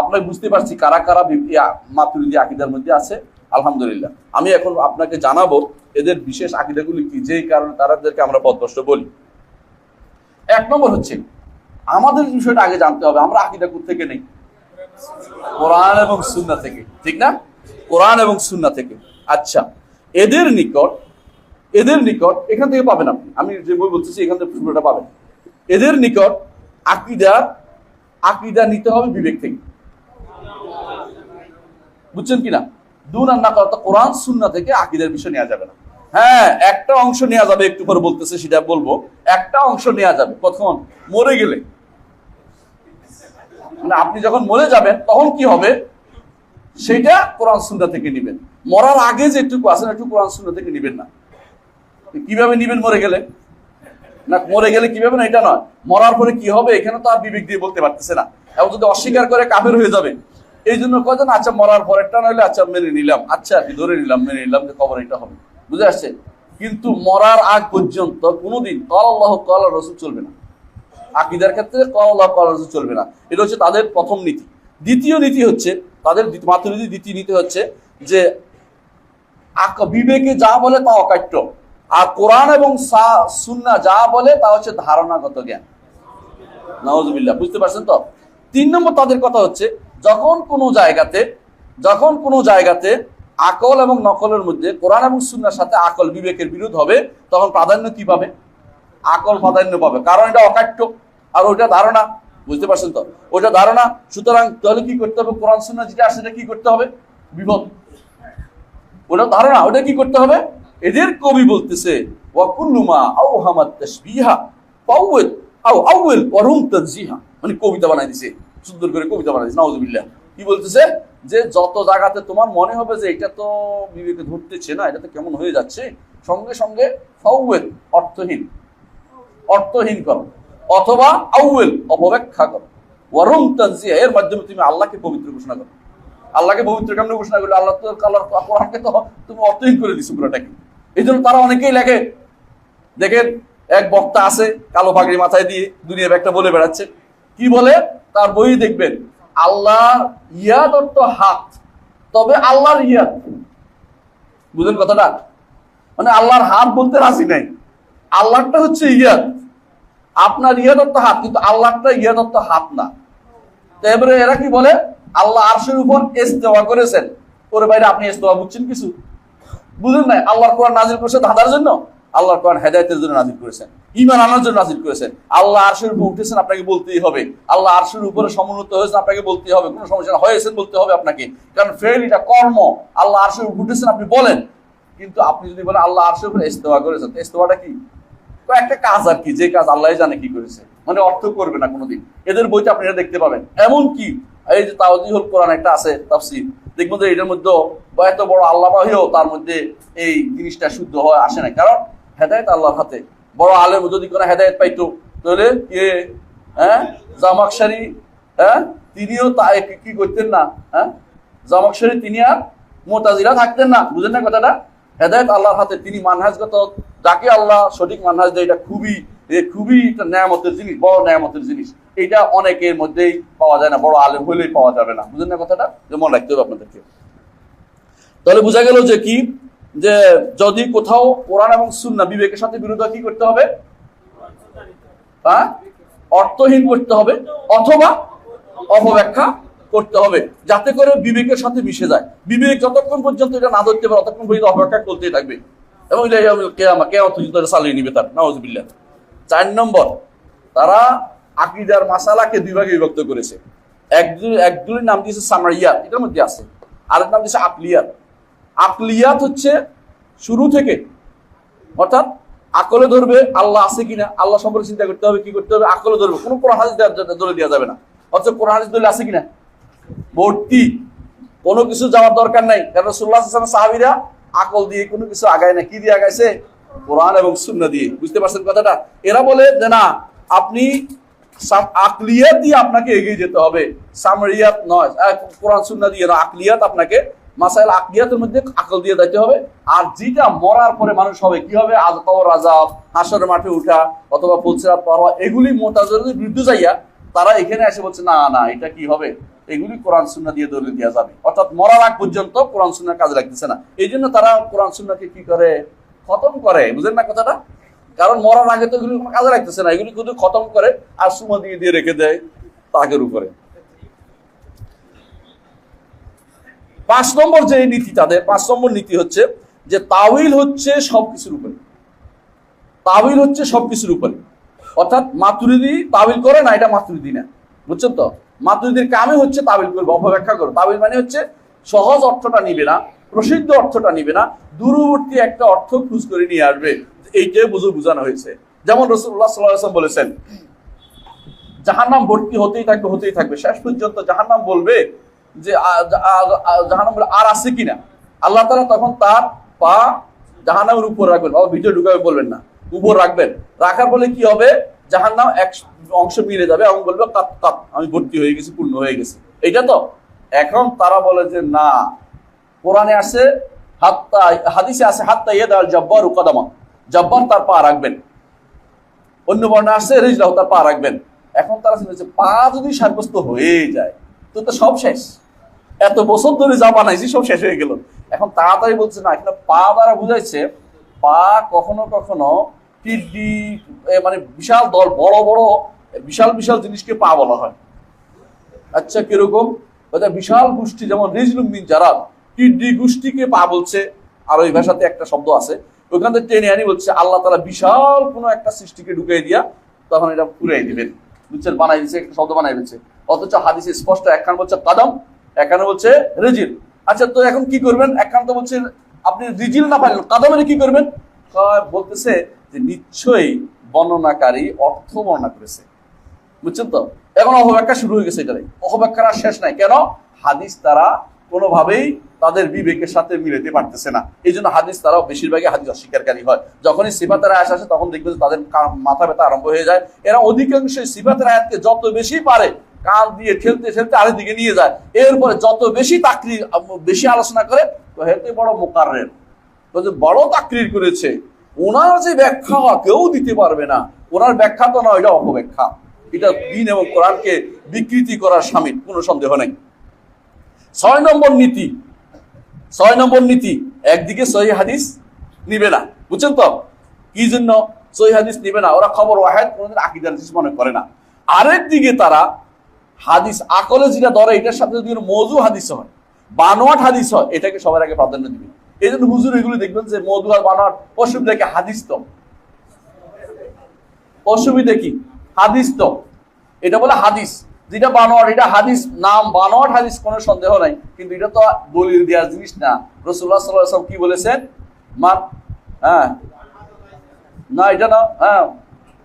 আমরা বুঝতে পারছি কারা কারা মাতুরিদি আকিদার মধ্যে আছে। আলহামদুলিল্লাহ। আমি এখন আপনাকে জানাব এদের বিশেষ আকিদাগুলি কি, যেই কারণে তারাদেরকে আমরা পদভ্রষ্ট বলি। এক নম্বর হচ্ছে, আমাদের বিষয়টা আগে জানতে হবে, আমরা আকিদা থেকে নেই? কোরআন এবং সুন্না থেকে, ঠিক না? কোরআন এবং সুন্না থেকে। আচ্ছা এদের নিকট এদের নিকট, এখান থেকে পাবেন আপনি। আমি যে বই বলতেছি, এখান থেকে পাবেন। এদের নিকট আকিদার আকিদা নিতে হবে বিবেক থেকে। বুঝছেন কিনা? দুন আর না করা কোরআন সুন্না থেকে আকিদার বিষয় নেওয়া যাবে না। হ্যাঁ একটা অংশ নেওয়া যাবে, একটু পরে বলতেছে, সেটা বলব। একটা অংশ নেওয়া যাবে কখন মরে গেলে। মানে আপনি যখন মরে যাবেন, তখন কি হবে? সেটা কোরআন সুন্না থেকে নিবেন। মরার আগে যেটুকু আছেন একটু কোরআন সুন্না থেকে নিবেন না। কীভাবে নিবেন মরে গেলে? না, মরে গেলে কীভাবে না, এটা নয়। মরার পরে কি হবে, এখানে তো আর বিবেক দিয়ে বলতে পারতেছে না। এবং যদি অস্বীকার করে, কাফের হয়ে যাবে। এই জন্য কজন আচ্ছা মরার পরেরটা নইলে আচ্ছা মেনে নিলাম। আচ্ছা কি ধরে নিলাম, মেনে নিলাম যে খবর এটা হবে। বুঝে আসছে? কিন্তু মরার আগ পর্যন্ত, কোনোদিন, কল আল্লাহ, কল রসুল চলবে না। আকিদার ক্ষেত্রে কল আল্লাহ, কল রসুল চলবে না। এটা হচ্ছে তাদের প্রথম নীতি। দ্বিতীয় নীতি হচ্ছে, তাদের মাতৃ দ্বিতীয় নীতি হচ্ছে যে বিবেকে যা বলে তা অকাট্য। আর কোরআন এবং সুন্না যা বলে তা হচ্ছে ধারণাগত জ্ঞান। নওয়াজবিল্লাহ বুঝতে পারছেন তো? তিন নম্বর তাদের কথা হচ্ছে, যখন কোনো জায়গাতে, যখন কোনো জায়গাতে আকল এবং নকলের মধ্যে কোরআন এবং সুন্নার সাথে আকল বিবেকের বিরোধ হবে, তখন প্রাধান্য কি পাবে? আকল প্রাধান্য পাবে। কারণ এটা অকাট্য, আর ওইটা ধারণা, বুঝতে পারছেন তো? ওইটা ধারণা, সুতরাং তাহলে কি করতে হবে? কোরআন সুন্না যেটা সেটা কি করতে হবে? বিভক্ত ওটা ধারণা, ওটা কি করতে হবে? এদের কবি বলতেছে মানে কবিতা বানাই দিছে, সুন্দর করে কবিতা বানাই দিছে, নাউজুবিল্লাহ। কি বলতেছে? যে যত জায়গাতে তোমার মনে হবে যে এটা তো বিবেকে ধরতেছে না এটা তো কেমন হয়ে যাচ্ছে, সঙ্গে সঙ্গে ফাউল অর্থহীন। অর্থহীন করো। অথবা আউল অপব্যাখ্যা করো। ওয়ারুম তানজিহা, এর মাধ্যমে তুমি আল্লাহকে পবিত্র ঘোষণা করো। আল্লাহকে পবিত্র কেমন ঘোষণা করল? আল্লাহ তো কোরআনকে তো তুমি অর্থহীন করে দিছো পুরোটাকে। এই জন্য তারা অনেকেই লেখে দেখেন এক বক্তা আছে কালো পাগড়ি মাথায় দিয়ে দুনিয়া একটা বলে বেড়াচ্ছে। কি বলে? তার বই দেখবেন, আল্লাহ ইয়াদ অর্থ হাত, তবে আল্লাহর ইয়াদ। বুঝলেন কথাটা? মানে আল্লাহর হাত বলতে রাজি নাই। আল্লাহটা হচ্ছে ইয়াদ। আপনার ইয়াদ অর্থ হাত, কিন্তু আল্লাহটা ইয়াদ অর্থ হাত না। তো এবারে এরা কি বলে? আল্লাহ আরশের উপর ইস্তেওয়া করেছেন। ওরে বাইরে আপনি ইস্তেওয়া বুঝছেন কিছু? বুঝেন নাই? আল্লাহর কোরআন নাজিল করেছে ধাঁধার জন্য? আল্লাহর কোরআন হেদায়তের জন্য নাজিল করেছেন। ইমান আনার জন্য নাজিল করেছেন। আল্লাহ আরশের উপর উঠেছেন, আপনাকে বলতেই হবে। আল্লাহ আরশের উপরে সমুন্নত হয়েছেন, আপনাকে বলতেই হবে। কোনো সমস্যা হয়েছেন বলতে হবে আপনাকে। কারণ ফেল এটা কর্ম। আল্লাহ আরশের উপর উঠেছেন, আপনি বলেন। কিন্তু আপনি যদি বলেন, আল্লাহ আরশের উপরে ইস্তেওয়া করেছেন, তো ইস্তেওয়াটা কি? একটা কাজ আর কি, যে কাজ আল্লাহ জানে কি করেছে। মানে অর্থ করবে না কোনোদিন। এদের বইতে আপনি এটা দেখতে পাবেন। এমন কি এই যে তাওজিহুল কোরআন একটা আছে, তাফসীর। দেখবেন যে এটার মধ্যে বা এত বড় আল্লাহ হয়েও তার মধ্যে এই জিনিসটা শুদ্ধ হয়, আসে না। কারণ হেদায়ত আল্লাহর হাতে। বড় আলেম যদি কোনো হেদায়েত পাইতো, তাহলে কে? হ্যাঁ? জামাকশারি হ্যাঁ? তিনিও তা কি করতেন না হ্যাঁ? জামাকশারি তিনি আর মোতাজিরা থাকতেন না। বুঝেন না কথাটা? হেদায়ত আল্লাহর হাতে। তিনি মানহাজগত, যাকে আল্লাহ সঠিক মানহাজ দেয়, এটা খুবই খুবই একটা ন্যায়ামতের জিনিস, বড় ন্যায়ামতের জিনিস। এটা অনেকের মধ্যেই পাওয়া যায় না, বড় আলেম হলেই পাওয়া যাবে না। বুঝলেন না কথাটা? যে মনে রাখতে হবে আপনাদেরকে। তাহলে বোঝা গেল যে কি? যে যদি কোথাও কোরআন এবং সুন্না বিবেকের সাথে বিরোধ কি করতে হবে? হ্যাঁ? অর্থহীন করতে হবে, অথবা অপব্যাখ্যা করতে হবে, যাতে করে বিবেকের সাথে মিশে যায়। বিবেক যতক্ষণ পর্যন্ত এটা না ধরতে পারে, ততক্ষণ পর্যন্ত অপব্যাখ্যা করতেই থাকবে। এবং কেয়ামা, কেয়ামত চালিয়ে নিবে তার। নওয়াজবিল্লাহ চার নম্বর, তারা আকিদার মাসালাকে দুই ভাগে বিভক্ত করেছে। একজন একজনের নাম দিয়েছে সামারিয়াত, এটার মধ্যে আছে। আরেক নাম দিয়েছে আকলিয়াত। আকলিয়াত হচ্ছে শুরু থেকে, অর্থাৎ আকলে ধরবে আল্লাহ আছে কিনা, আল্লাহ সম্পর্কে চিন্তা করতে হবে, কি করতে হবে, আকলে ধরবে। কোনো কোরআন দেওয়া- ধরে দেওয়া যাবে না। অথচ কোরআন হাদিস ধরলে আছে কিনা? ভর্তি। কোনো কিছু যাওয়ার দরকার নাই। কারণ সুল্লাহ সাহাবিরা আকল দিয়ে কোনো কিছু আগায় না। কি দিয়ে আগাইছে? কোরআন এবং শূন্য দিয়ে। বুঝতে পারছেন কথাটা? এরা বলে যে, না, আপনি আকলিয়াত দিয়ে আপনাকে এগিয়ে যেতে হবে। সামরিয়াত নয়। কোরআন শূন্য দিয়ে না, আকলিয়াত আপনাকে মাসাইল আকলিয়াতের মধ্যে আকল দিয়ে দিতে হবে। আর যেটা মরার পরে মানুষ হবে, কি হবে? আজ কবর আজাব হাসরের মাঠে উঠা, অথবা ফুলসিরাত পাওয়া, এগুলি মোতাজের বিরুদ্ধে যাইয়া তারা এখানে এসে বলছে, না না, এটা কি হবে? এগুলি কোরআন সুন্না দিয়ে দলিল দেওয়া যাবে। অর্থাৎ মরার আগ পর্যন্ত কোরআন সুন্নার কাজে লাগতেছে না। এই জন্য তারা কোরআন সুন্নাকে কি করে? খতম করে, বুঝেন না কথাটা? কারণ মরার আগে তো এগুলি কাজে লাগতেছে না, এগুলি শুধু খতম করে আর সুমা দিয়ে দিয়ে রেখে দেয় তাকের উপরে। পাঁচ নম্বর যে নীতি তাদের পাঁচ নম্বর নীতি হচ্ছে যে তাওইল হচ্ছে সবকিছুর উপরে। তাবিল হচ্ছে সবকিছুর উপরে। অর্থাৎ মাতুরিদি তাবিল করে, না এটা মাতুরিদি না। বুঝছেন তো? মাতুরিদির কামে হচ্ছে তাবিল করবে, অপব্যাখ্যা করবে। তাবিল মানে হচ্ছে সহজ অর্থটা নিবে না প্রসিদ্ধ অর্থটা নিবে না দূরবর্তী একটা অর্থ খুঁজ করে নিয়ে আসবে। এইটাই বুঝে বোঝানো হয়েছে। যেমন রসুল্লাহ সাল্লাহ বলেছেন জাহান্নাম ভর্তি হতেই থাকবে হতেই থাকবে। শেষ পর্যন্ত জাহান্নাম বলবে যে জাহান্নাম বলে, আর আছে কিনা? আল্লাহ তালা তখন তার পা জাহান্নামের উপর রাখবেন। বাবা ভিডিও ঢুকাবে বলবেন না উপর রাখবেন। রাখার ফলে কি হবে? জাহান্নাম এক অংশ মিলে যাবে এবং বলবে কাত কাত আমি ভর্তি হয়ে গেছি পূর্ণ হয়ে গেছি। এইটা তো? এখন তারা বলে যে না কোরআনে আছে হাত্তা, হাদিসে আছে হাত্তা ইয়েদ আল জব্বার উকাদামা জব্বার তার পা রাখবেন। অন্য বর্ণে আসছে রিজলাহ তার পা রাখবেন। এখন তারা শুনেছে পা যদি সাব্যস্ত হয়ে যায়, তো তো সব শেষ। এত বছর ধরে যা বানাইছি, সব শেষ হয়ে গেল। এখন তাড়াতাড়ি বলছে, না, এখানে পা দ্বারা বুঝাইছে, পা কখনো কখনো কিডনি মানে বিশাল দল, বড় বড়, বিশাল বিশাল জিনিসকে পা বলা হয়। আচ্ছা কীরকম? বিশাল গোষ্ঠী, যেমন রিজলুমিন যারা কিডনি গোষ্ঠীকে পা বলছে, আর ওই ভাষাতে একটা শব্দ আছে। ওইখান থেকে টেনে আনি বলছে, আল্লাহ তালা বিশাল কোনো একটা সৃষ্টিকে ঢুকিয়ে দিয়া তখন এটা পুরাই দিবেন। বুঝছেন বানাই দিচ্ছে একটা শব্দ বানাই দিচ্ছে অথচ হাদিসে স্পষ্ট একখান বলছে কাদম, একখানে বলছে রেজিল। আচ্ছা তো এখন কি করবেন? একখান তো বলছে, আপনি রিজিল না পারলেন কাদমের কি করবেন? বলতেছে যে নিশ্চয়ই বর্ণনাকারী অর্থ বর্ণনা করেছে। বুঝছেন তো? এখন অপব্যাখ্যা শুরু হয়ে গেছে এটারে অপব্যাখ্যার আর শেষ নাই। কেন? হাদিস তারা কোনোভাবেই তাদের বিবেকের সাথে মিলাতে পারতেছে না। এই জন্য হাদিস তারাও বেশিরভাগই হাদিস অস্বীকারী হয়। যখনই সিফাতের আয়াস আসে, তখন দেখবে যে তাদের মাথা ব্যথা আরম্ভ হয়ে যায়। এরা অধিকাংশই সিফাতের আয়াতকে যত বেশি পারে, কান দিয়ে ঠেলতে ঠেলতে আরেক দিকে নিয়ে যায়। এরপরে যত বেশি তাকরি বেশি আলোচনা করে, তো হেতে বড় মোকারের বড় তাকরির করেছে, ওনার যে ব্যাখ্যা কেউ দিতে পারবে না। ওনার ব্যাখ্যা তো নয়, এটা অপব্যাখ্যা। এটা দিন এবং কোরআনকে বিকৃতি করার সামিল, কোনো সন্দেহ নেই। ছয় নম্বর নীতি। ছয় নম্বর নীতি, একদিকে সহি হাদিস নিবে না। বুঝছেন তো? কি জন্য সহি হাদিস নিবে না? ওরা খবর ওয়াহেদ কোনোদিন আকিদার হাদিস মনে করে না। আরেক দিকে তারা হাদিস আকলে যেটা ধরে, এটার সাথে যদি মজু হাদিস হয়, বানোয়াট হাদিস হয়, এটাকে সবার আগে প্রাধান্য দিবে। এই জন্য হুজুর এগুলো দেখবেন যে মধু আর বানোয়াট অসুবিধাকে হাদিস তো। অসুবিধা কি? হাদিস তো। এটা বলে হাদিস। যেটা বানোয়াট, এটা হাদিস নাম বানোয়াট, হাদিস কোনো সন্দেহ নাই। কিন্তু এটা তো দলিল দেওয়ার জিনিস না। রসুল্লাহ সাল্লাহ কি বলেছেন? মান হ্যাঁ। না, এটা না হ্যাঁ।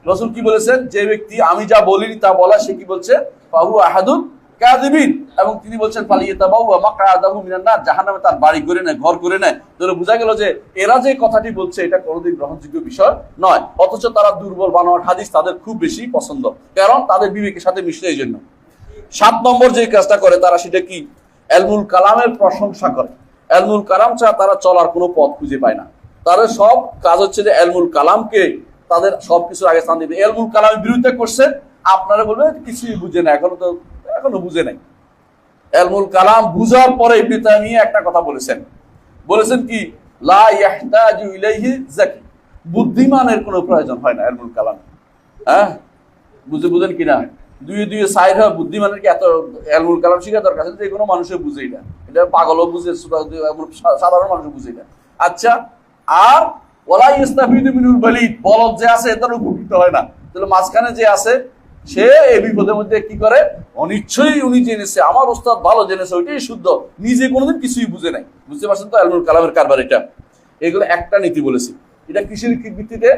রসুল কি বলেছেন? যে ব্যক্তি আমি যা বলিনি তা বলা, সে কি বলছে? বাহু আহাদুন কাযিবিন। এবং তিনি বলছেন পালিয়ে তাবাউ মাকআদাহু মিনান নার। জাহান্নামে তার বাড়ি করে নেয়, ঘর করে নেয়। তাহলে বোঝা গেল যে এরা যে কথাটি বলছে, এটা কোনোদিন গ্রহণযোগ্য বিষয় নয়। অথচ তারা দুর্বল বানোয়াট হাদিস তাদের খুব বেশি পছন্দ। কারণ তাদের বিবেকের সাথে মিশে এই জন্য। সাত নম্বর যে কাজটা করে তারা সেটা কি? এলমুল কালামের প্রশংসা করে। এলমুল কালাম ছাড়া তারা চলার কোনো পথ খুঁজে পায় না। তাদের সব কাজ হচ্ছে যে এলমুল কালামকে তাদের সবকিছু আগে স্থান দিবে এলমুল কালামের বিরুদ্ধে করছে, আপনারা বলবেন, কিছুই বুঝে না, এখনও তো এখনও বুঝে নাই। এলমুল কালাম বুঝার পরে ইবনে তাইমিয়া একটা কথা বলেছেন। বলেছেন কি বুদ্ধিমানের কোনো প্রয়োজন হয় না এলমুল কালাম। হ্যাঁ? বুঝে বুঝেন কিনা? দুই দুই সাইড হয় বুদ্ধিমানের কি এত এলমুল কালাম শিখা দরকার আছে? যে কোনো মানুষের বুঝে এটা এটা পাগলও বুঝে সাধারণ মানুষ বুঝে এটা আচ্ছা আর ওলা ইস্তাফিদু মিনুল বালিদ, বলদ যে আছে, এটার উপকৃত হয় না। তাহলে মাঝখানে যে আছে, সে এই বিপদের মধ্যে কি করে? অনিচ্ছয়ই উনি জেনেছে, আমার ওস্তাদ ভালো জেনেছে, ওইটাই শুদ্ধ। নিজে কোনোদিন কিছুই বুঝে নাই। বুঝতে পারছেন তো এলমুল কালামের কারবার এটা? এগুলো একটা নীতি বলেছি। এটা কিসের কি ভিত্তিতে?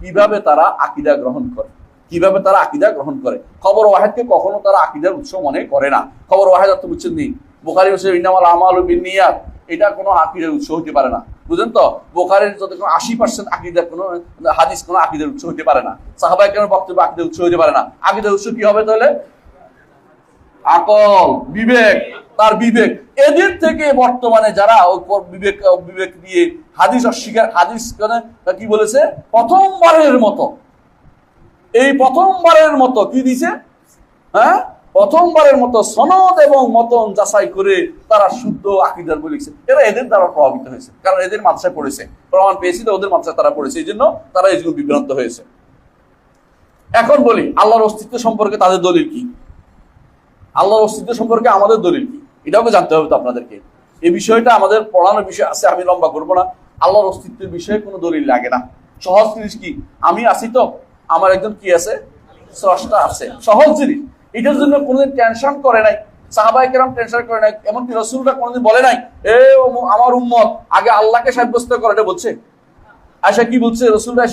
কীভাবে তারা আকিদা গ্রহণ করে? কীভাবে তারা আকিদা গ্রহণ করে? খবর ওয়াহেদকে কখনো তারা আকিদার উৎস মনে করে না। খবর ওয়াহেদ অর্থ বুঝছেন নি? বোখারি হোসেন ইনামাল আমাল ও বিনিয়াত এটা কোনো আকিদের উৎস হতে পারে না। বুঝলেন তো? বোখারের যত কোনো আশি পার্সেন্ট আকিদার কোনো, হাদিস কোনো আকিদের উৎস হতে পারে না। সাহাবাই কেন বক্তব্য আকিদার উৎস হতে পারে না। আকিদার উৎস কি হবে তাহলে? আকল, বিবেক, তার বিবেক। এদের থেকে বর্তমানে যারা বিবেক বিবেক দিয়ে হাদিস অস্বীকার, হাদিস মানে কি বলেছে? প্রথমবারের মতো। এই প্রথমবারের মতো কি দিছে? হ্যাঁ? প্রথমবারের মতো সনদ এবং মতন যাচাই করে তারা শুদ্ধ আকিদার বলে লিখছে। এরা এদের দ্বারা প্রভাবিত হয়েছে, কারণ এদের মাদ্রাসায় পড়েছে। প্রমাণ পেয়েছি ওদের মাদ্রাসায় তারা পড়েছে, এই জন্য তারা এই বিভ্রান্ত হয়েছে। এখন বলি, আল্লাহর অস্তিত্ব সম্পর্কে তাদের দলিল কি? আল্লাহর অস্তিত্ব সম্পর্কে আমাদের দলিল কি? এটাও জানতে হবে তো আপনাদেরকে। এই বিষয়টা আমাদের পড়ানোর বিষয় আছে, আমি লম্বা করব না। আল্লাহর অস্তিত্বের বিষয়ে কোনো দলিল লাগে না। সহজ জিনিস কি? আমি আছি তো। আমার একজন কি আছে? স্রষ্টা আছে। সহজ জিনিস। এটার জন্য কোনোদিন টেনশন করে নাই। বলছে।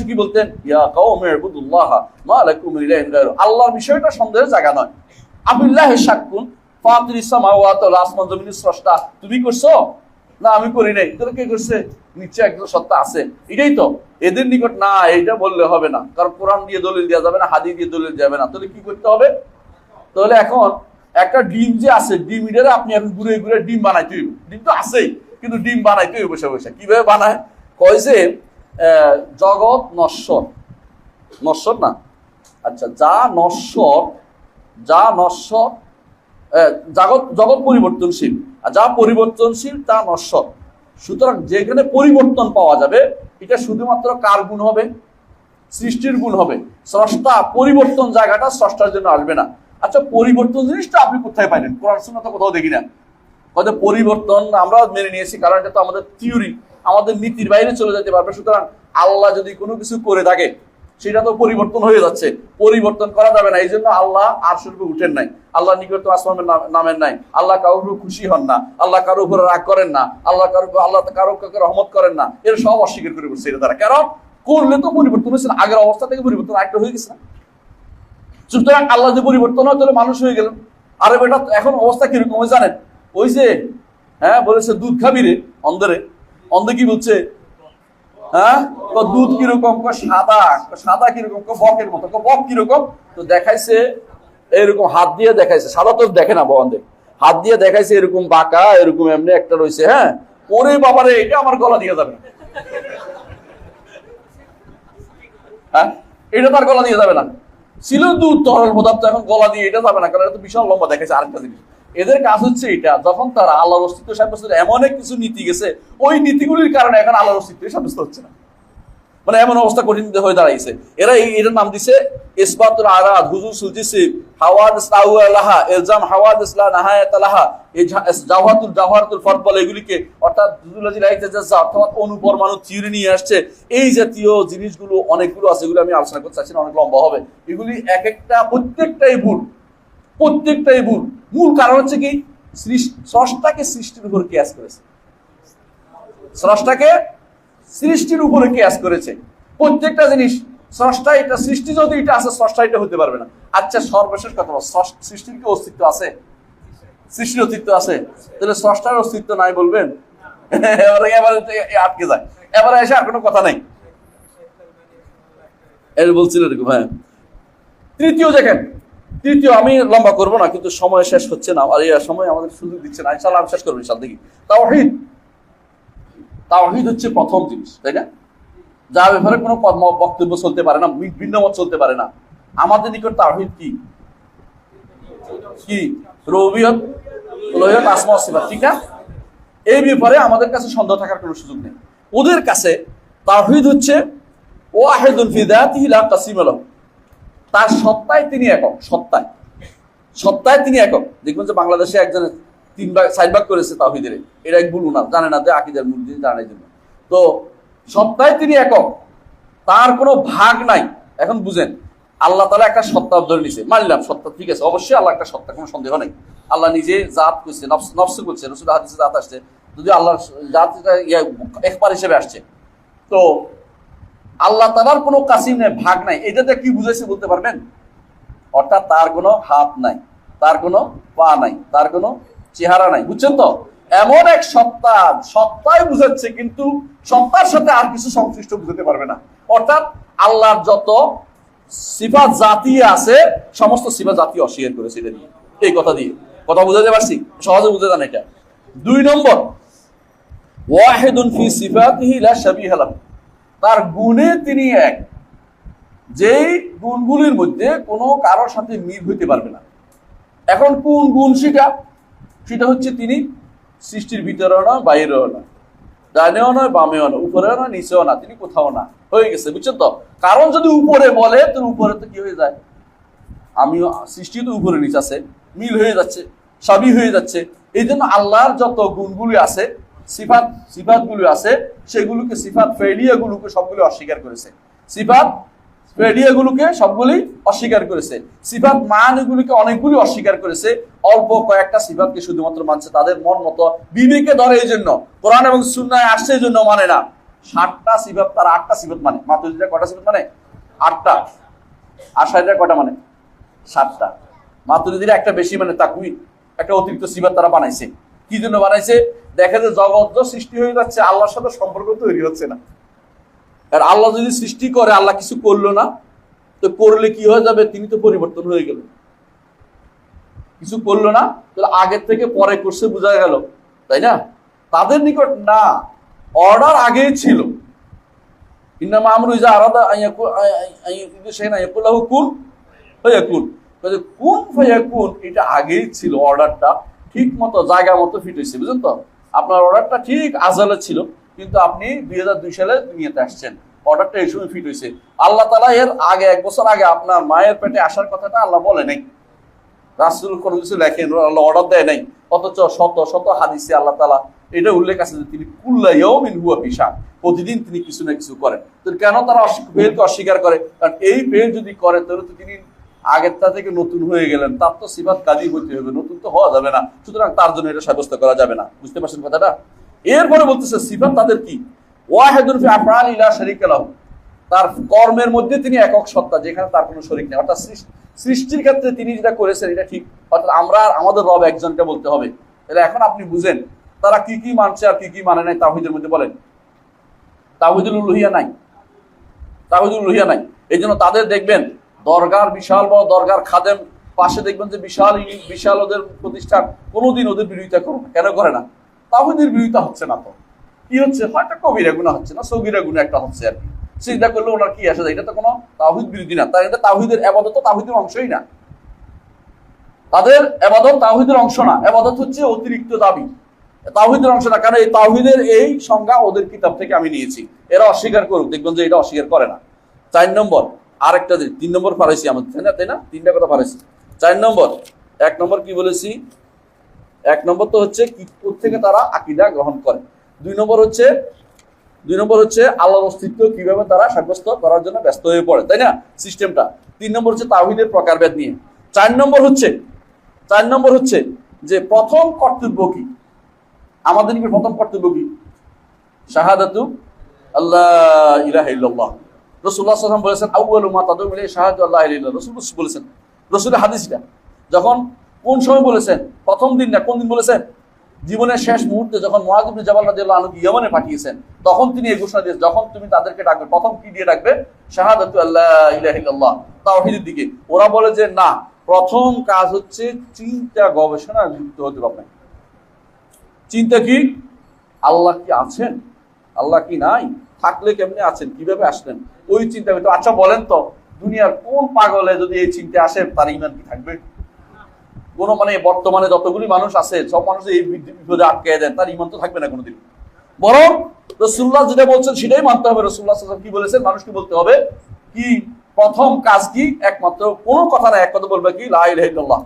কি বলতেন? ইয়া বিষয়টা সন্দেহের জায়গা নয়। আবিল্লাহি শাক্কুন ফাতিরিস সামাওয়াতি ওয়াল তুমি করছ? না, আমি করি নাই। তোর কে করছে? নিচে একজন সত্তা আছে। এটাই তো। এদের নিকট না, এইটা বললে হবে না। কারণ কোরআন দিয়ে দলিল দেওয়া যাবে না হাদি দিয়ে দলিল যাবে না। তাহলে কি করতে হবে? তাহলে এখন একটা ডিম যে আছে, ডিম এটারে আপনি এখন ঘুরে ঘুরে ডিম বানাইতে হইব। ডিম তো আছেই, কিন্তু ডিম বানাইতে হইব বসে বসে। কীভাবে বানায়? কয় যে জগৎ নশ্বর। নশ্বর না? আচ্ছা যা নশ্বর যা নশ্বর জগৎ পরিবর্তনশীল। আর যা পরিবর্তনশীল তা নশ্বর। সুতরাং যেখানে পরিবর্তন পাওয়া যাবে, এটা শুধুমাত্র কার গুণ হবে? সৃষ্টির গুণ হবে। স্রষ্টা, পরিবর্তন জায়গাটা স্রষ্টার জন্য আসবে না। আচ্ছা পরিবর্তন জিনিসটা আপনি কোথায় পাইলেন? কোরআন তো কোথাও দেখি না। হয়তো পরিবর্তন আমরা মেনে নিয়েছি, কারণ এটা তো আমাদের থিওরি আমাদের নীতির বাইরে চলে যেতে পারবে। সুতরাং আল্লাহ যদি কোনো কিছু করে থাকে সেটা তো পরিবর্তন হয়ে যাচ্ছে। পরিবর্তন করা যাবে না। এই জন্য আল্লাহ আর স্বরূপে উঠেন নাই। আল্লাহ নিকট আসমানের নামের নাই। আল্লাহ কারোর খুশি হন না। আল্লাহ কারোর উপরে রাগ করেন না। আল্লাহ কারও আল্লাহ কারও কাউকে রহমত করেন না। এর সব অস্বীকার করে বসছে এটা তারা। কারণ করলে তো পরিবর্তন হয়েছে আগের অবস্থা থেকে পরিবর্তন একটা হয়ে গেছে সুতরাং আল্লাহ যে পরিবর্তন হয়, তাহলে মানুষ হয়ে গেলেন। আরে বেটা, এখন অবস্থা কীরকম জানেন? ওই যে হ্যাঁ বলেছে দুধ খাবি রে, অন্ধরে। অন্ধ কি বলছে? হ্যাঁ? তো দুধ কীরকম সাদা সাদা কীরকম বকের মতো বক কীরকম? তো দেখাইছে, এরকম হাত দিয়ে দেখাইছে। সাদা তো দেখে না বন্ধে হাত দিয়ে দেখাইছে এরকম বাঁকা, এরকম এমনি একটা রয়েছে হ্যাঁ? ওরে বাবারে, এটা আমার গলা দিয়ে যাবে। না হ্যাঁ? এটা তার গলা দিয়ে যাবে না। ছিল দুধ, তরল পদার্থ, এখন গলা দিয়ে এটা যাবে না, কারণ এটা তো বিশাল লম্বা দেখাচ্ছে আরেকটা জিনিস। এদের কাজ হচ্ছে এটা, যখন তারা আল্লাহর অস্তিত্ব সাব্যস্ত এমন এক কিছু নীতি গেছে, ওই নীতিগুলির কারণে এখন আল্লাহর অস্তিত্ব সাব্যস্ত হচ্ছে না। মানে এমন অবস্থা কঠিন হয়ে দাঁড়াইছে। এরা এটার নাম দিছে, ইসবাতুল আরাদ, হুজুর সুলজিসি হাওয়াদ ইসলাহু লাহা, ইলজাম হাওয়াদ ইসলা নাহায়াত লাহা, এই জা- জাওহাতুল জাওহারাতুল বলে এগুলিকে অর্থাৎ দুজুলাজি লাইতে যা অর্থাৎ অনুপরমাণু থিওরি নিয়ে আসছে, এই জাতীয় জিনিসগুলো অনেকগুলো আছে, এগুলো আমি আলোচনা করতে চাচ্ছি না, অনেক লম্বা হবে। এগুলি এক একটা প্রত্যেকটাই ভুল। প্রত্যেকটাই ভুল। মূল কারণ হচ্ছে কি? স্রষ্টাকে সৃষ্টির উপর কেয়াস করেছে। স্রষ্টাকে সৃষ্টির উপরে কেয়াস করেছে। প্রত্যেকটা জিনিস, স্রষ্টা এটা সৃষ্টি যদি এটা আছে, স্রষ্টা এটা হতে পারবে না। আচ্ছা সর্বশেষ কথা সৃষ্টির কি অস্তিত্ব আছে? সৃষ্টির অস্তিত্ব আছে। তাহলে স্রষ্টার অস্তিত্ব নাই বলবেন? এবারে এবারে আটকে যায়। এবারে এসে আর কোনো কথা নাই। এর বলছিল এরকম হ্যাঁ। তৃতীয় দেখেন। তৃতীয়, আমি লম্বা করব না, কিন্তু সময় শেষ হচ্ছে না। আর এই সময় আমাদের সুযোগ দিচ্ছে না ইনশাল্লাহ আমি শেষ করব ইনশাল দেখি। তাওহীদ। তাওহীদ হচ্ছে প্রথম জিনিস, তাই না? যার ব্যাপারে কোনো বক্তব্য চলতে পারে না ভিন্ন মত চলতে পারে না। আমাদের নিকট তাওহীদ কি? কি? রবিয়ত, লোহিয়ত, আসমা ঠিক না? এই ব্যাপারে আমাদের কাছে সন্দেহ থাকার কোনো সুযোগ নেই। ওদের কাছে তাওহীদ হচ্ছে, ওয়াহিদুন ফি যাতিহি লা কাসিম লাহু। তার সত্তায় তিনি একক, সত্তায়। সত্তায় তিনি একক। দেখবেন যে বাংলাদেশে একজন তিন ভাগ চার ভাগ করেছে তাহিদের এটা এক ভুল না জানে না যে আকিদার মূল জিনিস জানার জন্য তো সত্তায় তিনি একক। তার কোনো ভাগ নাই। এখন বুঝেন, আল্লাহ তালা একটা সত্তা ধরে নিছে। মানলাম, সত্তা ঠিক আছে। অবশ্যই আল্লাহ একটা সত্তা, কোনো সন্দেহ নেই। আল্লাহ নিজে জাত করছে নফস করছে রসুল হাদিসে জাত আসছে। যদি আল্লাহ জাত একবার হিসেবে আসছে। তো আল্লাহ তালার কোনো কাসিম নেই, ভাগ নাই। এটাতে কি বুঝাইছে বলতে পারবেন? অর্থাৎ তার কোনো হাত নাই, তার কোনো পা নাই, তার কোনো চেহারা নাই, বুঝছেন তো? এমন এক সত্তা, সত্তাই বুঝাচ্ছে, কিন্তু সত্তার সাথে আর কিছু সংশ্লিষ্ট বুঝতে পারবে না। অর্থাৎ আল্লাহর যত সিফাত জাতি আছে, সমস্ত সিফাত জাতি অস্বীকার করেছে এটা দিয়ে। এই কথা দিয়ে। কথা বুঝাতে পারছি? সহজে বুঝে যান এটা। দুই নম্বর, ওয়াহিদুন ফি সিফাতিহি লা শাবিহা লাহু। তার গুণে তিনি এক। যেই গুণগুলির মধ্যে কোনো কারোর সাথে মিল হইতে পারবে না। এখন কোন গুণ সেটা? সেটা হচ্ছে তিনি সৃষ্টির ভিতরেও না বাইরেও না ডানেও নয়, বামেও না উপরেও না নিচেও না, তিনি কোথাও না। হয়ে গেছে, বুঝছেন তো? কারণ যদি উপরে বলে তোর উপরে তো কি হয়ে যায়? আমিও, সৃষ্টি তো উপরে নিচে আছে, মিল হয়ে যাচ্ছে, সবই হয়ে যাচ্ছে। এই জন্য আল্লাহর যত গুণগুলি আছে সিফাত, সিফাতগুলি আছে, সেগুলোকে সিফাত ফেলিয়াগুলোকে সবগুলো অস্বীকার করেছে। সিফাত ফেলিয়াগুলোকে সবগুলি অস্বীকার করেছে। সিফাত মানগুলিকে অনেকগুলি অস্বীকার করেছে। অল্প কয়েকটা সিফাতকে শুধুমাত্র মানছে তাদের মন মতো। বিবেকে ধরে এই জন্য। কোরআন এবং সুন্নায় আসছে এই জন্য মানে না। ষাটটা সিফাত, তার আটটা সিফাত মানে। মাতুরিরা কটা সিফাত মানে? আটটা। আশাইরা কটা মানে? সাতটা। মাতুরিদিরা একটা বেশি মানে তাকুই। একটা অতিরিক্ত সিবাত তারা বানাইছে। কি জন্য বানাইছে? দেখে যে জগৎ সৃষ্টি হয়ে যাচ্ছে, আল্লাহর সাথে সম্পর্ক তৈরি হচ্ছে না। আর আল্লাহ যদি সৃষ্টি করে, আল্লাহ কিছু করল না, তো করলে কি হয়ে যাবে? তিনি তো পরিবর্তন হয়ে গেল। কিছু করল না, তাহলে আগের থেকে পরে করছে বোঝা গেল, তাই না? তাদের নিকট না, অর্ডার আগেই ছিল। ইন্নামা আমরু ইজা কুন কুন এটা আগেই ছিল অর্ডারটা ঠিক মতো, জায়গা মতো ফিট হয়েছে বুঝলেন তো? আপনার অর্ডারটা ঠিক আজালে ছিল, কিন্তু আপনি দুই সালে দুনিয়াতে আসছেন। অর্ডারটা এই সময় ফিট হয়েছে আল্লাহ তালা এর আগে, এক বছর আগে আপনার মায়ের পেটে আসার কথাটা আল্লাহ বলে নাই। রাসুল কোনো কিছু লেখেন, আল্লাহ অর্ডার দেয় নাই। অথচ শত শত হাদিসে আল্লাহ তালা এটা উল্লেখ আছে যে তিনি কুল্লাইয়াও মিন হুয়া পিসা প্রতিদিন তিনি কিছু না কিছু করেন। তো কেন তারা ফেলকে অস্বীকার করে? কারণ এই ফেল যদি করে, তাহলে তো তিনি আগেরটা থেকে নতুন হয়ে গেলেন, তার তো সিবাত কাজই হইতে হবে, নতুন তো হওয়া যাবে না। সুতরাং তার জন্য এটা সাব্যস্ত করা যাবে না। বুঝতে পারছেন কথাটা? এরপরে বলতেছে সিবাত তাদের কি? ওয়াহেদুল ফি ইলা শারীকা তার কর্মের মধ্যে তিনি একক সত্তা, যেখানে তার কোনো শরীক নেই। অর্থাৎ সৃষ্টির ক্ষেত্রে তিনি যেটা করেছেন, এটা ঠিক। অর্থাৎ আমরা আর আমাদের রব একজনকে বলতে হবে। তাহলে এখন আপনি বুঝেন, তারা কি কি মানছে আর কি কি মানে নাই তাহিদের মধ্যে বলেন। তাহিদুল উলুহিয়া নাই। তাহিদুল উলুহিয়া নাই। এই জন্য তাদের দেখবেন দরগার বিশাল বড় দরগার খাদেম পাশে দেখবেন যে বিশাল বিশাল ওদের প্রতিষ্ঠান কোনোদিন ওদের বিরোধিতা করো কেন করে না? তাহিদের বিরোধিতা হচ্ছে না তো। কি হচ্ছে? হয়তো কবিরা গুণা হচ্ছে না, সগিরা গুণা একটা হচ্ছে আর কি। চিন্তা করলে ওনার কি আসে এটা তো কোনো তাহিদ বিরোধী না। তার এটা তাহিদের আবাদত তাহিদের অংশই না। তাদের আবাদত তাহিদের অংশ না। আবাদত হচ্ছে অতিরিক্ত দাবি। তাহিদের অংশ না। কারণ এই তাহিদের এই সংজ্ঞা ওদের কিতাব থেকে আমি নিয়েছি। এরা অস্বীকার করুক। দেখবেন যে এটা অস্বীকার করে না। চার নম্বর আরেকটা দিন। তিন নম্বর পারাইছি আমাদের তাই না? তাই না? তিনটা কথা পারাইছি। চার নম্বর, এক নম্বর কি বলেছি? এক নম্বর তো হচ্ছে কি থেকে তারা আকিদা গ্রহণ করে। দুই নম্বর হচ্ছে, দুই নম্বর হচ্ছে আল্লাহর অস্তিত্ব কীভাবে তারা সাব্যস্ত করার জন্য ব্যস্ত হয়ে পড়ে, তাই না? সিস্টেমটা তিন নম্বর হচ্ছে তাহিদের প্রকারভেদ নিয়ে। চার নম্বর হচ্ছে, চার নম্বর হচ্ছে যে প্রথম কর্তব্য কি? আমাদের প্রথম কর্তব্য কি? শাহাদাতু আল্লাহ ইলাহা বলেছেন আল্লাহ রাসূল বলেছেন। হাদিসটা যখন কোন সময় বলেছেন, প্রথম দিন না, কোন দিন বলেছেন? জীবনের শেষ মুহূর্তে যখন জাবাল আনহু পাঠিয়েছেন, তখন তিনি এই ঘোষণা দিয়েছেন, যখন তুমি তাদেরকে ডাকবে, প্রথম কি দিয়ে ডাকবে? শাহাদাতু আল্লাহ দিকে। ওরা বলে যে, না, প্রথম কাজ হচ্ছে চিন্তা গবেষণা যুক্ত হতে আপনাকে। চিন্তা কি? আল্লাহ কি আছেন? আল্লাহ কি নাই? থাকলে কেমনে আছেন? কীভাবে আসলেন? ওই চিন্তা করতে আচ্ছা বলেন তো, দুনিয়ার কোন পাগলে যদি এই চিন্তা আসে, তার ইমান কি থাকবে? কোন মানে বর্তমানে যতগুলি মানুষ আছে, সব মানুষ এই বিপদে আটকে দেন, তার ইমান তো থাকবে না কোনোদিন। বরং রসুল্লাহ যেটা বলছেন, সেটাই মানতে হবে। রসুল্লাহ কি বলেছেন? মানুষকে বলতে হবে কি, প্রথম কাজ কি? একমাত্র কোনো কথা না, এক কথা বলবে কি? লা ইলাহা ইল্লাল্লাহ।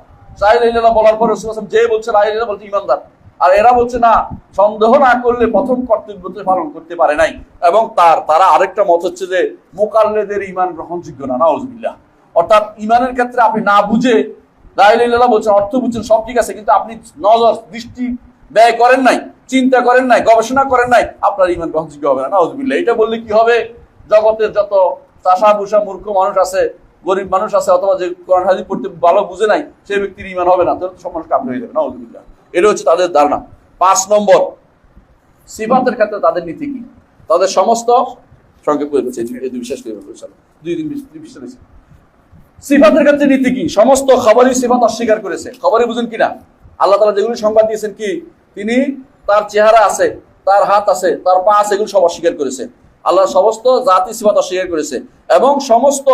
লা বলার পর রসুল্লাহ যে বলছে, লা ইলাহা বলছে ইমানদার আর এরা বলছে, না, সন্দেহ না করলে প্রথম কর্তব্য পালন করতে পারে নাই। এবং তার, তারা আরেকটা মত হচ্ছে যে, মোকাল্লেদের ইমান গ্রহণযোগ্য না, নাউজুবিল্লাহ। অর্থাৎ ইমানের ক্ষেত্রে আপনি না বুঝে বলছেন, অর্থ বুঝছেন, সব ঠিক আছে, কিন্তু আপনি নজর, দৃষ্টি ব্যয় করেন নাই, চিন্তা করেন নাই, গবেষণা করেন নাই, আপনার ইমান গ্রহণযোগ্য হবে না, নাউজুবিল্লাহ। এটা বললে কি হবে? জগতের যত চাষা ভুষা মূর্খ মানুষ আছে, গরিব মানুষ আছে, অথবা যে কোরআন হাদিস পড়তে ভালো বুঝে নাই সেই ব্যক্তির ইমান হবে না, তাহলে সব মানুষ কাপড় হয়ে যাবে, নাউজুবিল্লাহ। এটা হচ্ছে তাদের ধারণা। পাঁচ নম্বর, সিফাতের ক্ষেত্রে তাদের নীতি কি? তাদের সমস্ত। সিফাতের ক্ষেত্রে নীতি কি? সমস্ত খবরই সিফাত অস্বীকার করেছে। খবরই বুঝেন কিনা? আল্লাহ তালা যেগুলি সংবাদ দিয়েছেন কি? তিনি তার চেহারা আছে, তার হাত আছে, তার পা আছে, এগুলো সব অস্বীকার করেছে। আল্লাহ সমস্ত জাতি সিফাত অস্বীকার করেছে। এবং সমস্ত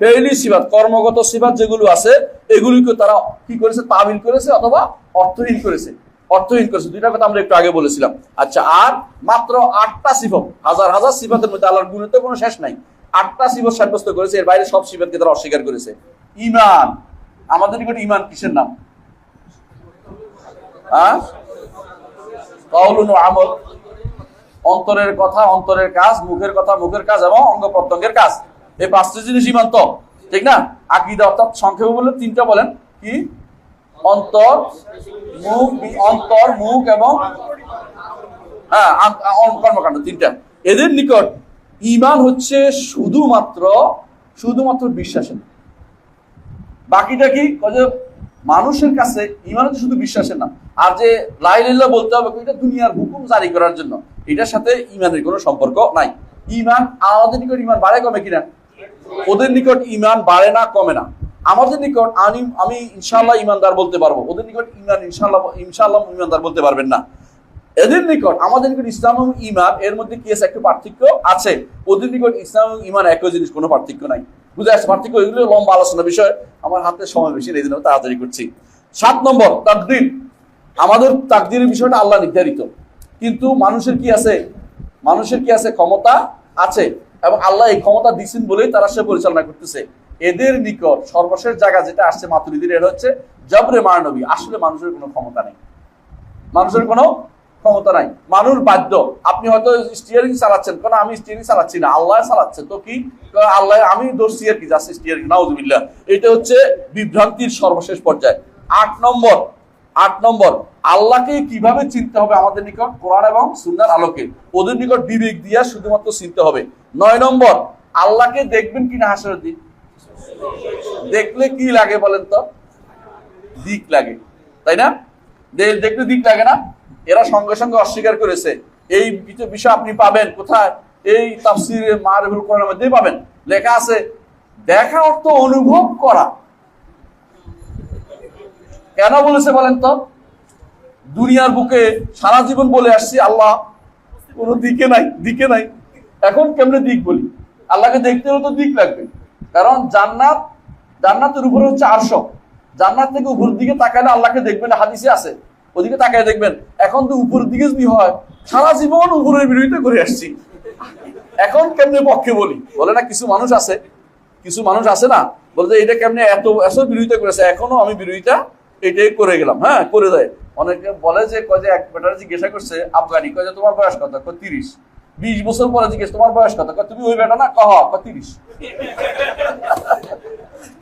ফেইলি সিবাত কর্মগত সিবাত যেগুলো আছে, এগুলিকে তারা কি করেছে? তাবিল করেছে অথবা অর্থহীন করেছে? অর্থহীন করেছে। দুইটা কথা আমরা একটু আগে বলেছিলাম। আচ্ছা আর মাত্র আটটা সিফত, হাজার হাজার সিফাতের মধ্যে আল্লাহর গুণের তো কোনো শেষ নাই। আটটা সিফত সাব্যস্ত করেছে, এর বাইরে সব সিফাতকে তারা অস্বীকার করেছে। ইমান, আমাদের নিকট ইমান কিসের নাম? হ্যাঁ? আমল। অন্তরের কথা, অন্তরের কাজ, মুখের কথা, মুখের কাজ এবং অঙ্গ প্রত্যঙ্গের কাজ। এই পাঁচটা জিনিস ইমান তো ঠিক না? আকিদা অর্থাৎ সংক্ষেপে বললে তিনটা বলেন। কি? অন্তর, মুখ অন্তর, মুখ এবং হ্যাঁ কর্মকাণ্ড, তিনটা। এদের নিকট ইমান হচ্ছে শুধুমাত্র শুধুমাত্র বিশ্বাসের বাকিটা কি? মানুষের কাছে ইমান হচ্ছে শুধু বিশ্বাসের না। আর যে লাইলিল্লাহ বলতে হবে এটা দুনিয়ার হুকুম জারি করার জন্য। এটার সাথে ইমানের কোনো সম্পর্ক নাই। ইমান আমাদের নিকট ইমান বাড়ে কমে কিনা? ওদের নিকট ইমান বাড়ে না, কমে না। আমাদের নিকট আমি আমি ইনশাল্লাহ ইমানদার বলতে পারব। ওদের নিকট ইমান ইনশাল্লাহ ইনশাল্লাহ ইমানদার বলতে পারবেন না। এদের নিকট আমাদের নিকট ইসলাম এবং ইমান এর মধ্যে কি আছে? একটু পার্থক্য আছে। ওদের নিকট ইসলাম এবং ইমান একই জিনিস, কোনো পার্থক্য নাই। বুঝে আসছে পার্থক্য? এগুলো লম্বা আলোচনা বিষয়। আমার হাতে সময় বেশি, এই জন্য তাড়াতাড়ি করছি। সাত নম্বর, তাকদির। আমাদের তাকদিরের বিষয়টা আল্লাহ নির্ধারিত। কিন্তু মানুষের কি আছে? মানুষের কি আছে? ক্ষমতা আছে। এবং আল্লাহ এই ক্ষমতা দিচ্ছেন বলেই তারা সে পরিচালনা করতেছে। এদের নিকট সর্বশেষ জায়গা যেটা আসছে মাতুরিদির এটা হচ্ছে জবরে মানবী আসলে মানুষের কোনো ক্ষমতা নেই। মানুষের কোনো ক্ষমতা নাই। মানুষ বাধ্য। আপনি হয়তো স্টিয়ারিং চালাচ্ছেন কারণ আমি স্টিয়ারিং চালাচ্ছি না, আল্লাহ চালাচ্ছে। তো কি? আল্লাহ, আমি দোষী আর কি যাচ্ছি স্টিয়ারিং নাউজুবিল্লাহ। এটা হচ্ছে বিভ্রান্তির সর্বশেষ পর্যায়ে। আট নম্বর আট নম্বর, আল্লাহকে কীভাবে চিনতে হবে আমাদের নিকট? কোরআন এবং সুন্নার আলোকে। ওদের নিকট বিবেক দিয়া শুধুমাত্র চিনতে হবে। নয় নম্বর, আল্লাহকে দেখবেন কিনা হাসের দিন দেখলে কি লাগে বলেন তো? দিক লাগে। তাই না? দেখলে দিক লাগে না? এরা সঙ্গে সঙ্গে অস্বীকার করেছে। এই বিষয় আপনি পাবেন কোথায়? এই তাফসিরে মারহুল কোরআনের মধ্যে পাবেন। লেখা আছে, দেখা অর্থ অনুভব করা। কেন বলেছে বলেন তো? দুনিয়ার বুকে সারা জীবন বলে আসছি, আল্লাহ কোনো দিকে নাই দিকে নাই। এখন কেমনে দিক বলি? আল্লাহকে দেখতে হলে তো দিক লাগবে। কারণ জান্নাত, জান্নাতের উপরে হচ্ছে আরশ। জান্নাত থেকে উপরের দিকে তাকালে আল্লাহকে দেখবেন, হাদিসে আছে। ওদিকে তাকায় দেখবেন, এখন তো উপরের দিকে যদি হয়, সারা জীবন উপরের বিরোধিতা করে আসছি। এখন কেমনে পক্ষে বলি? বলে না, কিছু মানুষ আছে। কিছু মানুষ আছে না বলতে এটা কেমনে এত এত বিরোধিতা করেছে? এখনও আমি বিরোধিতা এটাই করে গেলাম হ্যাঁ করে দেয়। অনেকে বলে যে, কয় এক বেটার জিজ্ঞাসা করছে, আফগানি, কয় তোমার বয়স কত? কয়, তিরিশ। বিশ বছর পরে জিজ্ঞেস, তোমার বয়স কত? তুমি ওই বেটা না? কহ কয়, তিরিশ।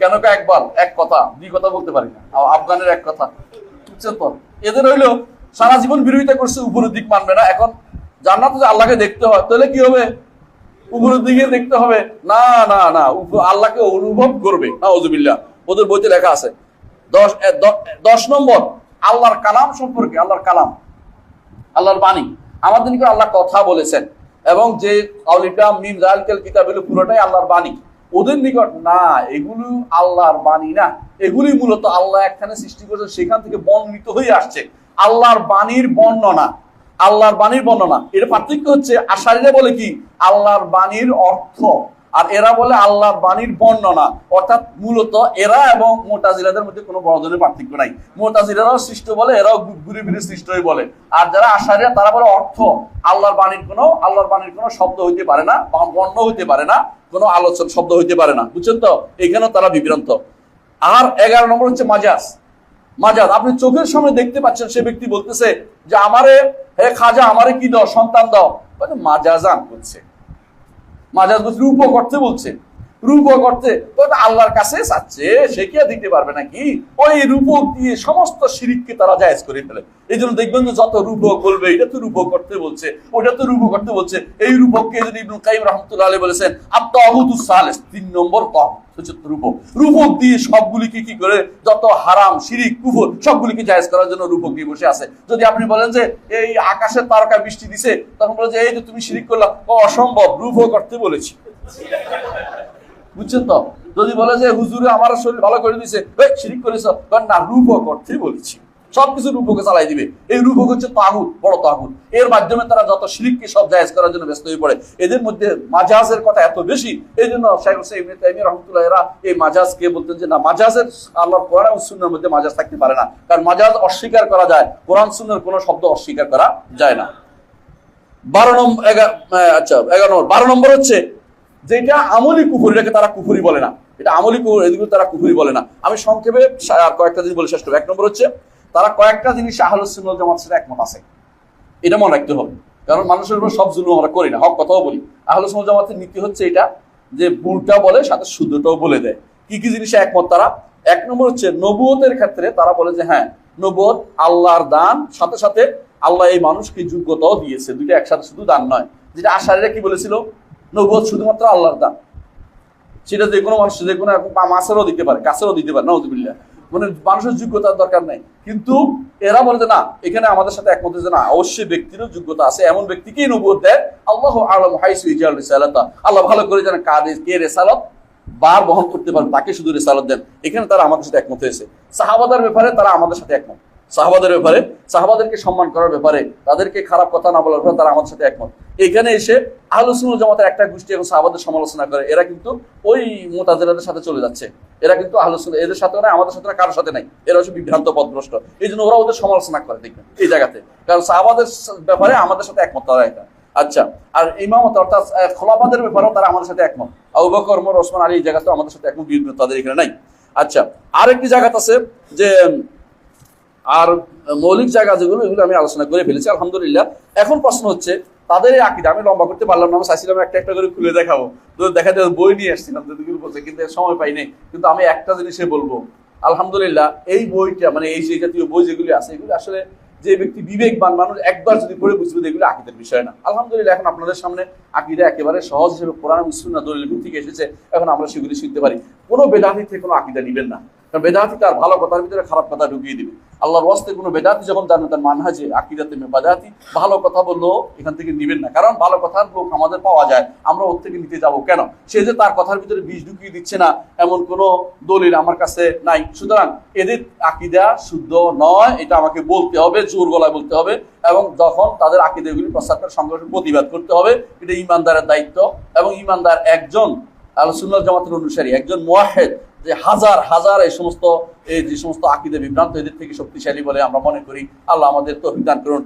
কেন একবার এক কথা, দুই কথা বলতে পারি না। আফগানের এক কথা। বুঝছেন তো? এদের হইল, সারা জীবন বিরোধিতা করছে, উপরের দিক মানবে না। এখন জান্নাত যে আল্লাহকে দেখতে হয়, তাহলে কি হবে? উপরের দিকে দেখতে হবে। না না না আল্লাহকে অনুভব করবে। না ওদের বইতে লেখা আছে দশ দশ নম্বর, আল্লাহর কালাম সম্পর্কে, আল্লাহর কালাম, আল্লাহর বাণী। আমাদের নিকট আল্লাহ কথা বলেছেন এবং যে মিম পুরোটাই আল্লাহর বাণী। ওদের নিকট না, এগুলো আল্লাহর বাণী না। এগুলি মূলত আল্লাহ একখানে সৃষ্টি করেছেন, সেখান থেকে বর্ণিত হয়ে আসছে। আল্লাহর বাণীর বর্ণনা, আল্লাহর বাণীর বর্ণনা। এর পার্থক্য হচ্ছে, আশারিরা বলে কি, আল্লাহর বাণীর অর্থ আর এরা বলে আল্লাহর বাণীর বর্ণনা। অর্থাৎ মূলত এরা এবং মোটাজিলাদের মধ্যে কোনো বড় ধরনের পার্থক্য নাই। মোটাজিলারাও সৃষ্ট বলে, এরাও ঘুরে ফিরে সৃষ্ট হয়ে বলে। আর যারা আশারিয়া, তারা বলে অর্থ। আল্লাহর বাণীর কোনো, আল্লাহর বাণীর কোনো শব্দ হইতে পারে না বা বর্ণ হইতে পারে না, কোনো আলোচন শব্দ হইতে পারে না। বুঝছেন তো? এখানেও তারা বিভ্রান্ত। আর এগারো নম্বর হচ্ছে মাজাজ। মাজাজ, আপনি চোখের সামনে দেখতে পাচ্ছেন সে ব্যক্তি বলতেছে যে, আমারে, হে খাজা, আমারে কি দাও? সন্তান দাও? মাজাজান করছে মাজাজ বলছে রূপ করতে বলছে। রূপ করতে আল্লাহর কাছে চাচ্ছে, সে কি দিতে পারবে নাকি? ওই রূপক দিয়ে সমস্ত শিরিককে তারা জায়েজ করে ফেলে। এই জন্য দেখবেন যে যত রূপক বলবে, এটা তো রূপক করতে বলছে, ওটা তো রূপক করতে বলছে। এই রূপককে যদি ইবনুল কাইম রহমতুল্লাহ আলাইহি বলেছেন আত্মাহুদুস তিন নম্বর তহ রূপক। রূপক দিয়ে সবগুলিকে কি করে? যত হারাম, শিরিক, কুফর, সবগুলিকে জায়েজ করার জন্য রূপক দিয়ে বসে আছে। যদি আপনি বলেন যে, এই আকাশের তারকা বৃষ্টি দিছে, তখন বলে যে, এই যে তুমি শিরিক করলা, অসম্ভব, রূপক করতে বলেছি। বুঝছেন তো? যদি বলে যে, হুজুরে, আমার শরীর ভালো করে দিছে। শিরিক করেছ না। রূপক অর্থে বলেছি। সবকিছু রূপকে চালাই দিবে। এই রূপক হচ্ছে তাগুত, বড় তাগুত। এর মাধ্যমে তারা যত শিরিককে সব জায়েজ করার জন্য ব্যস্ত হয়ে পড়ে। এদের মধ্যে মাজাজের কথা এত বেশি, এই জন্য শেখ হোসেন ইবনে তাইমিয়া রহমতুল্লাহ এরা এই মাজাজকে বলতেন যে, না, মাজাজের আল্লাহর কোরআন সুন্নার মধ্যে মাজাজ থাকতে পারে না। কারণ মাজাজ অস্বীকার করা যায়। কোরআন, সুন্নার কোনো শব্দ অস্বীকার করা যায় না। বারো নম্বর আচ্ছা এগারো নম্বর। বারো নম্বর হচ্ছে যেটা আমলি কুফুরি, এটাকে তারা কুফুরি বলে না। এটা আমলি কুফুরি, এদিকে তারা কুফুরি বলে না। আমি সংক্ষেপে কয়েকটা জিনিস বলে শেষ করব। এক নম্বর হচ্ছে, তারা কয়েকটা জিনিস আহলুসুন্নাল জামাত সাথে একমত আছে। এটা মনে রাখতে হবে। কারণ মানুষের উপর সব জুলুম আমরা করি না। হক কথাও বলি। আহলুসুন্নাল জামাতের নীতি হচ্ছে এটা, যে ভুলটা বলে, সাথে শুদ্ধটাও বলে দেয়। কি কি জিনিসে একমত তারা? এক নম্বর হচ্ছে, নবুয়তের ক্ষেত্রে তারা বলে যে হ্যাঁ নবুয়ত আল্লাহর দান, সাথে সাথে আল্লাহ এই মানুষকে যোগ্যতাও দিয়েছে। দুইটা একসাথে শুধু দান নয়। যেটা আশারিরা কি বলেছিল? নবুয়ত শুধুমাত্র আল্লাহর দান। সেটা যে কোনো মানুষ, যে কোনো মাছেরও দিতে পারে কাছেরও দিতে পারে নজবিল্লা মানে মানুষের যোগ্যতার দরকার নাই। কিন্তু এরা বলে যে না, এখানে আমাদের সাথে একমত যে না, অবশ্যই ব্যক্তিরও যোগ্যতা আছে। এমন ব্যক্তিকেই নবুয়ত দেয়, আল্লাহ আলম, হাইসু ইজাল রিসালাতা। আল্লাহ ভালো করে জানে কাদের কে রেসালত বার বহন করতে পারে, তাকে শুধু রেসালত দেন। এখানে তারা আমাদের সাথে একমত হয়েছে। সাহাবাদের ব্যাপারে তারা আমাদের সাথে একমত। সাহাবাদের ব্যাপারে সাহাবাদেরকে সম্মান করার ব্যাপারে তাদেরকে খারাপ কথা না বলার তারা আমাদের সাথে একমত। এখানে এসে আলোচনা জামাতের একটা গোষ্ঠী এখন সাহাবাদের সমালোচনা করে এরা কিন্তু ওই মোতাজেলাদের সাথে চলে যাচ্ছে। এরা কিন্তু আলোচনা এদের সাথে নাই আমাদের সাথে কারোর সাথে নাই। এরা হচ্ছে বিভ্রান্ত পদভ্রষ্ট। এই জন্য ওরা ওদের সমালোচনা করে দেখবেন এই জায়গাতে। কারণ সাহাবাদের ব্যাপারে আমাদের সাথে একমত তারা এটা। আচ্ছা আর ইমামত অর্থাৎ আহ, খোলাফাদের ব্যাপারেও তারা আমাদের সাথে একমত। আবু বকর ওমর ওসমান আলী এই জায়গাতেও আমাদের সাথে একমত তাদের এখানে নাই। আচ্ছা আরেকটি জায়গাত আছে যে আর মৌলিক জায়গা যেগুলো, এগুলো আমি আলোচনা করে ফেলেছি, আলহামদুলিল্লাহ। এখন প্রশ্ন হচ্ছে, তাদের এই আকিদা, আমি লম্বা করতে পারলাম না, আমি চাইছিলাম একটা একটা করে খুলে দেখাবো। দেখা যায় বই নিয়ে আসছিলাম যতগুলো বলছে, কিন্তু সময় পাইনি। কিন্তু আমি একটা জিনিসে বলব, আলহামদুলিল্লাহ, এই বইটা মানে এই যে জাতীয় বই যেগুলি আছে, এগুলি আসলে যে ব্যক্তি বিবেকবান মানুষ একবার যদি পড়ে বুঝবে, এগুলো আকিদের বিষয় না। আলহামদুলিল্লাহ, এখন আপনাদের সামনে আকিদা একেবারে সহজ হিসেবে কোরআন মুসলিমা দলিল থেকে এসেছে, এখন আমরা সেগুলি শিখতে পারি। কোনো বেদাতি থেকে কোনো আকিদা নিবেন না। কারণ বেদাতি তার ভালো কথার ভিতরে খারাপ কথা ঢুকিয়ে দিবে। আল্লাহর ওয়াস্তে কোনো বেদাতি যখন জানবে তার মানহাজে আকিদাতে বেদাতি ভালো কথা বলল এখান থেকে নিবেন না। কারণ ভালো কথার লোক আমাদের পাওয়া যায়, আমরা ওর থেকে নিতে যাব কেন? সে যে তার কথার ভিতরে বিষ ঢুকিয়ে দিচ্ছে না, এমন কোনো দলিল আমার কাছে নাই। সুতরাং এদের আকিদা শুদ্ধ নয়, এটা আমাকে বলতে হবে, জোর গলায় বলতে হবে, এবং যখন তাদের আকিদাগুলি প্রস্তাব করে সঙ্গে প্রতিবাদ করতে হবে, এটা ইমানদারের দায়িত্ব, এবং ইমানদার একজন আলোচনা জামাতের অনুসারী, একজন মোয়াহেদ যে হাজার হাজার এই সমস্ত, এই যে সমস্ত আকিদে বিভ্রান্ত এদের থেকে শক্তিশালী বলে আমরা মনে করি। আল্লাহ আমাদের তো অভিজ্ঞান করুন।